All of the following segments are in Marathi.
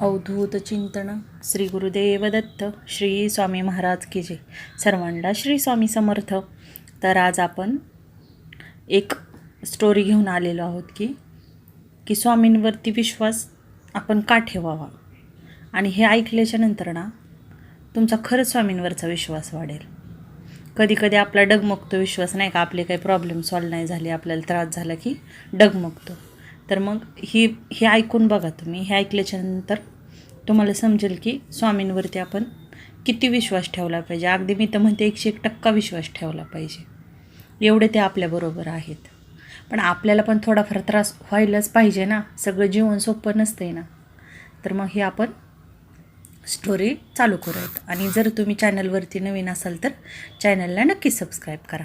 अवधूत चिंतन. श्री गुरुदेव दत्त श्री स्वामी महाराज की जे सर्वांना श्री स्वामी समर्थ. तर आज आपण एक स्टोरी घेऊन आलेलो आहोत की की स्वामींवरती विश्वास आपण का ठेवावा? आणि हे ऐकल्याच्या नंतर ना तुमचा खरंच स्वामींवरचा विश्वास वाढेल. कधीकधी आपला डगमगतो विश्वास नाही का? आपले काही प्रॉब्लेम सॉल्व नाही झाले आपल्याला त्रास झाला की डगमगतो. तर मग ही हे ऐकून बघा तुम्ही हे ऐकल्याच्यानंतर तुम्हाला समजेल की स्वामींवरती आपण किती विश्वास ठेवला पाहिजे. अगदी मी तर म्हणते एकशे एक टक्का विश्वास ठेवला पाहिजे. एवढे ते आपल्याबरोबर आहेत. पण आपल्याला पण थोडाफार त्रास व्हायलाच पाहिजे ना. सगळं जीवन सोपं नसतंय ना. तर मग हे आपण स्टोरी चालू करूयात. आणि जर तुम्ही चॅनलवरती नवीन असाल तर चॅनलला नक्की सबस्क्राईब करा.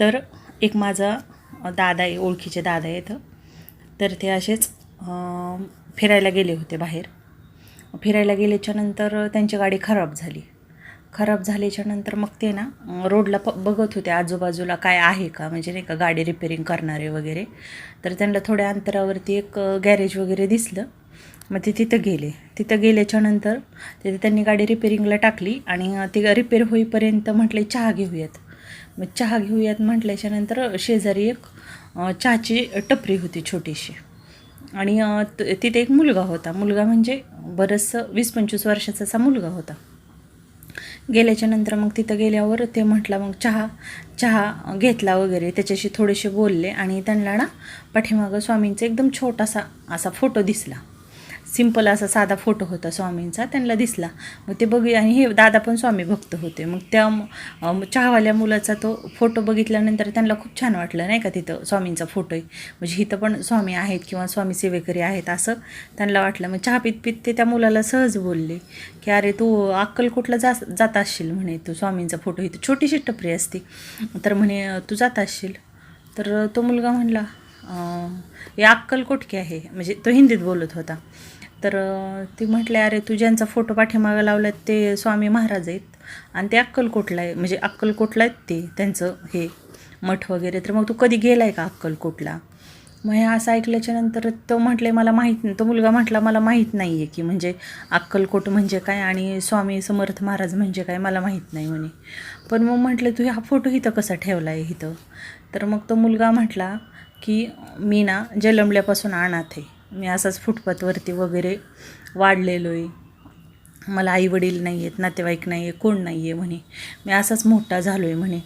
तर एक माझा दादा आहे ओळखीचे दादा आहेत. तर ते असेच फिरायला गेले होते बाहेर. फिरायला गेल्याच्यानंतर त्यांची गाडी खराब झाली. खराब झाल्याच्यानंतर मग ते ना रोडला प बघत होते आजूबाजूला काय आहे का म्हणजे नाही का गाडी रिपेरिंग करणारे वगैरे. तर त्यांना थोड्या अंतरावरती एक गॅरेज वगैरे दिसलं. मग ते तिथं गेले. तिथं गेल्याच्यानंतर तिथे त्यांनी गाडी रिपेरिंगला टाकली आणि ती रिपेअर होईपर्यंत म्हटले चहा घेऊयात. मग चहा घेऊयात म्हटल्याच्यानंतर शेजारी एक चहाची टपरी होती छोटीशी. आणि तिथे एक मुलगा होता. मुलगा म्हणजे बरंचसं वीस पंचवीस वर्षाचा असा मुलगा होता. गेल्याच्यानंतर मग तिथं गेल्यावर ते म्हटलं मग चहा चहा घेतला वगैरे. त्याच्याशी थोडेसे बोलले आणि त्यांना ना पाठीमागं स्वामींचा एकदम छोटासा असा फोटो दिसला. सिंपल असा साधा फोटो होता स्वामींचा त्यांना दिसला. मग ते बघ आणि हे दादा पण स्वामी भक्त होते. मग त्या चहावाल्या मुलाचा तो फोटो बघितल्यानंतर त्यांना खूप छान वाटलं नाही का तिथं स्वामींचा फोटो आहे म्हणजे इथं पण स्वामी आहेत किंवा स्वामी सेवेकरी आहेत असं त्यांना वाटलं. मग चहा पित पित ते त्या मुलाला सहज बोलले की अरे तू अक्कलकोटला जा जात असशील म्हणे तू स्वामींचा फोटो. इथं छोटीशी टपरी असते. तर म्हणे तू जात असशील. तर तो मुलगा म्हणला हे अक्कलकोट आहे. म्हणजे तो हिंदीत बोलत होता. तर ती म्हटले अरे तू ज्यांचा फोटो पाठीमागं लावला ते स्वामी महाराज आहेत. आणि ते अक्कलकोटला आहे म्हणजे अक्कलकोटला आहेत ते त्यांचं हे मठ वगैरे. तर मग तू कधी गेलाय का अक्कलकोटला? मग हे असं ऐकल्याच्या नंतर तो म्हटले मला माहीत तो मुलगा म्हटला मला माहीत नाही आहे की म्हणजे अक्कलकोट म्हणजे काय आणि स्वामी समर्थ महाराज म्हणजे काय मला माहीत नाही म्हणे. पण मग म्हटलं तू हा फोटो इथं कसा ठेवला आहे इथं? तर मग तो मुलगा म्हटला की मी ना जलमल्यापासून अनाथ आहे. मी असाच फुटपाथवरती वगैरे वाढलेलो आहे मला आईवडील नाही आहेत नातेवाईक नाही आहे कोण नाही आहे म्हणे. मी असाच मोठा झालो आहे म्हणे.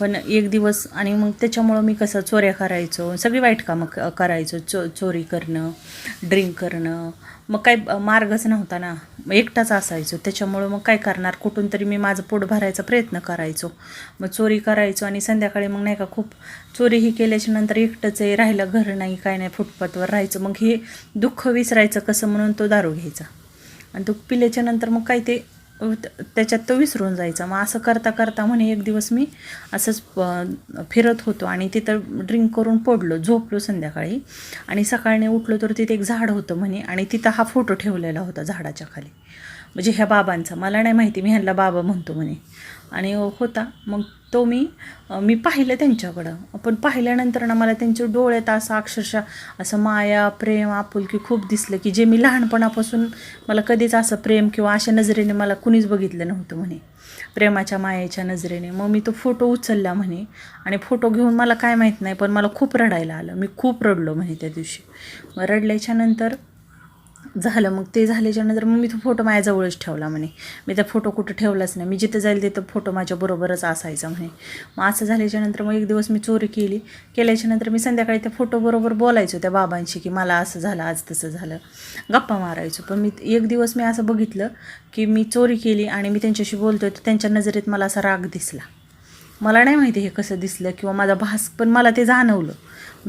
पण एक दिवस आणि मग त्याच्यामुळं मी कसं चोऱ्या करायचो सगळी वाईट कामं क करायचो चो चोरी करणं ड्रिंक करणं. मग काही मार्गच नव्हता ना. मग एकटाच असायचो. त्याच्यामुळं मग काय करणार? कुठून तरी मी माझं पोट भरायचा प्रयत्न करायचो. मग चोरी करायचो आणि संध्याकाळी मग नाही का खूप चोरीही केल्याच्यानंतर एकटंच आहे राहिलं घर नाही काय नाही फुटपाथवर राहायचं. मग हे दुःख विसरायचं कसं म्हणून तो दारू घ्यायचा. आणि तो पिल्याच्या नंतर मग काय ते त्याच्यात तो विसरून जायचा. मग असं करता करता म्हणे एक दिवस मी असंच फिरत होतो आणि तिथं ड्रिंक करून पडलो झोपलो संध्याकाळी. आणि सकाळी उठलो तर तिथे एक झाड होतं म्हणे आणि तिथं हा फोटो ठेवलेला होता झाडाच्या खाली. म्हणजे ह्या बाबांचा. मला नाही माहिती मी ह्यांना बाबा म्हणतो म्हणे. आणि होता. मग तो मी मी पाहिलं त्यांच्याकडं. पण पाहिल्यानंतर ना मला त्यांच्या डोळ्यात असं अक्षरशः असं माया प्रेम आपुलकी खूप दिसलं की जे मी लहानपणापासून मला कधीच असं प्रेम किंवा अशा नजरेने मला कुणीच बघितलं नव्हतं म्हणे. प्रेमाच्या मायेच्या नजरेने. मग मी तो फोटो उचलला म्हणे. आणि फोटो घेऊन मला काय माहीत नाही पण मला खूप रडायला आलं. मी खूप रडलो म्हणे त्या दिवशी. मग रडल्याच्यानंतर झालं मग ते झाल्याच्यानंतर मग मी तो फोटो माझ्याजवळच ठेवला म्हणे. मी त्या फोटो कुठं ठेवलाच नाही. मी जिथं जाईल तिथं फोटो माझ्याबरोबरच असायचा म्हणे. मग असं झाल्याच्यानंतर मग एक दिवस मी चोरी केली. केल्याच्यानंतर मी संध्याकाळी त्या फोटोबरोबर बोलायचो त्या बाबांशी की मला असं झालं आज तसं झालं. गप्पा मारायचो. पण मी एक दिवस मी असं बघितलं की मी चोरी केली आणि मी त्यांच्याशी बोलतोय तर त्यांच्या नजरेत मला असा राग दिसला. मला नाही माहिती हे कसं दिसलं किंवा माझा भास पण मला ते जाणवलं.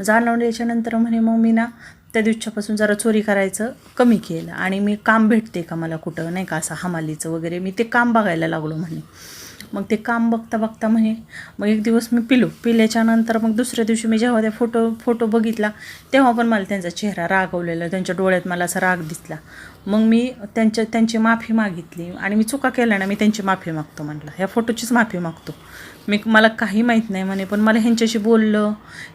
जाणवल्याच्यानंतर म्हणे मग मी ना त्या दिवसापासून जरा चोरी करायचं कमी केलं आणि मी काम भेटते का मला कुठं? नाही का असं हमालीचं वगैरे मी ते काम बघायला लागलो म्हणे. मग ते काम बघता बघता म्हणे मग एक दिवस मी पिलो. पिल्याच्या नंतर मग दुसऱ्या दिवशी मी जेव्हा त्या फोटो फोटो बघितला तेव्हा पण मला त्यांचा चेहरा रागवलेला त्यांच्या डोळ्यात मला असा राग दिसला. मग मी त्यांच्या त्यांची माफी मागितली आणि मी चुका केल्या ना मी त्यांची माफी मागतो म्हटलं ह्या फोटोचीच माफी मागतो. मी मला काही माहीत नाही म्हणे पण मला ह्यांच्याशी बोललं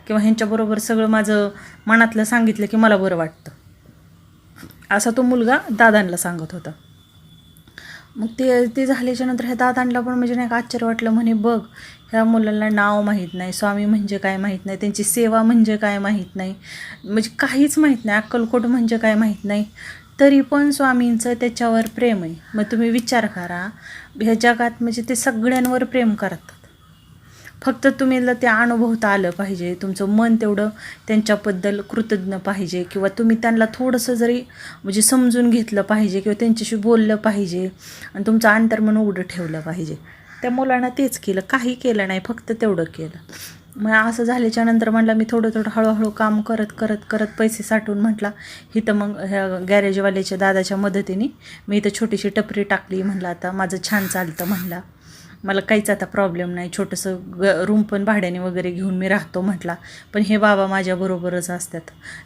किंवा ह्यांच्याबरोबर सगळं माझं मनातलं सांगितलं की मला बरं वाटतं. असा तो मुलगा दादांना सांगत होता. मग ते ते झाल्याच्यानंतर ह्या दादांना पण म्हणजे नाही का आश्चर्य वाटलं म्हणे बघ ह्या मुलांना नाव माहीत नाही स्वामी म्हणजे काय माहीत नाही त्यांची सेवा म्हणजे काय माहीत नाही म्हणजे काहीच माहीत नाही अक्कलकोट म्हणजे काय माहीत नाही तरी पण स्वामींचं त्याच्यावर प्रेम आहे. मग तुम्ही विचार करा ह्या जगात म्हणजे ते सगळ्यांवर प्रेम करतात. फक्त तुम्हाला ते अनुभवता आलं पाहिजे. तुमचं मन तेवढं त्यांच्याबद्दल कृतज्ञ पाहिजे किंवा तुम्ही त्यांना थोडंसं जरी म्हणजे समजून घेतलं पाहिजे किंवा त्यांच्याशी बोललं पाहिजे आणि तुमचं अंतर्मन उघडं ठेवलं पाहिजे. त्या मुलांना तेच केलं. काही केलं नाही. फक्त तेवढं केलं. मग असं झाल्याच्यानंतर म्हटलं मी थोडं थोडं हळूहळू काम करत करत करत पैसे साठवून म्हटला इथं मग ह्या गॅरेजवाल्याच्या दादाच्या मदतीने मी इथं छोटीशी टपरी टाकली. म्हणलं आता माझं छान चालतं. म्हणला मला काहीच आता प्रॉब्लेम नाही. छोटंसं ग रूम पण भाड्याने वगैरे घेऊन मी राहतो म्हटला. पण हे बाबा माझ्याबरोबरच असतात.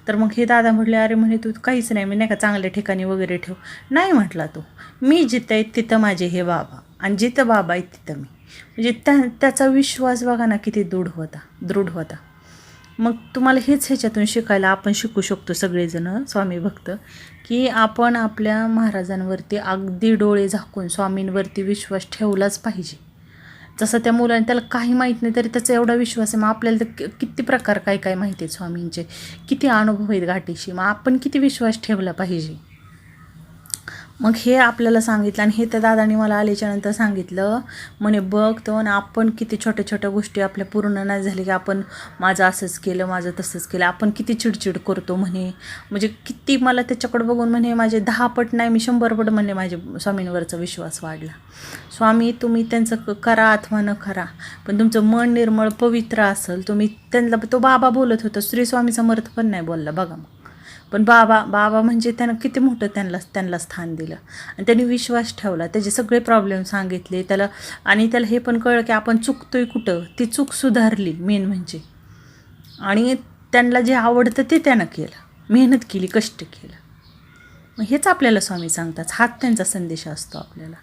तर मग हे दादा म्हटले अरे म्हणे तू काहीच नाही. मी नाही का चांगल्या ठिकाणी वगैरे ठेव. नाही म्हटला तो. मी जिथं आहे तिथं माझे हे बाबा. आणि जिथं बाबा आहेत तिथं मी. म्हणजे त्या त्याचा विश्वास बघा ना किती दृढ होता दृढ होता. मग तुम्हाला हेच ह्याच्यातून शिकायला आपण शिकू शकतो सगळेजण स्वामी भक्त की आपण आपल्या महाराजांवरती अगदी डोळे झाकून स्वामींवरती विश्वास ठेवलाच पाहिजे. जसं त्या मुलाने त्याला काही माहीत नाही तरी त्याचा एवढा विश्वास आहे मग आपल्याला तर किती प्रकार काय काय माहिती आहेत स्वामींचे? किती अनुभव आहेत गाठीशी मग आपण किती विश्वास ठेवला पाहिजे? मग हे आपल्याला सांगितलं आणि हे त्या दादाने मला आल्याच्यानंतर सांगितलं. म्हणे बघ तो आणि आपण किती छोट्या छोट्या गोष्टी आपल्या पूर्ण नाही झाल्या की आपण माझं असंच केलं माझं तसंच केलं. आपण किती चिडचिड करतो म्हणे. म्हणजे किती मला त्याच्याकडे बघून म्हणे माझे दहा पट नाही मी शंभर पट म्हणे माझे स्वामींवरचा विश्वास वाढला. स्वामी तुम्ही त्यांचं क- करा अथवा न करा पण तुमचं मन निर्मळ पवित्र असेल तुम्ही त्यांना तो बाबा बोलत होता श्री स्वामी समर्थ पण नाही बोलला बघा मग. पण बाबा बाबा म्हणजे त्यानं किती मोठं त्यांना त्यांना स्थान दिलं. आणि त्यांनी विश्वास ठेवला. त्याचे सगळे प्रॉब्लेम सांगितले. त्याला आणि त्याला हे पण कळलं की आपण चुकतोय कुठं? ती चूक सुधारली मेन म्हणजे. आणि त्यांना जे आवडतं ते त्यानं केलं. मेहनत केली कष्ट केलं. मग हेच आपल्याला स्वामी सांगतात. हाच त्यांचा संदेश असतो आपल्याला.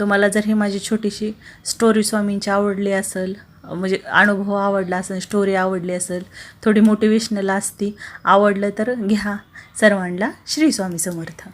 तुम्हाला जर ही माझी छोटीशी स्टोरी स्वामींची आवडली असेल म्हणजे अनुभव आवडला असेल स्टोरी आवडली असेल थोडी मोटिवेशनल असती आवडलं तर घ्या. सर्वांना श्री स्वामी समर्थ.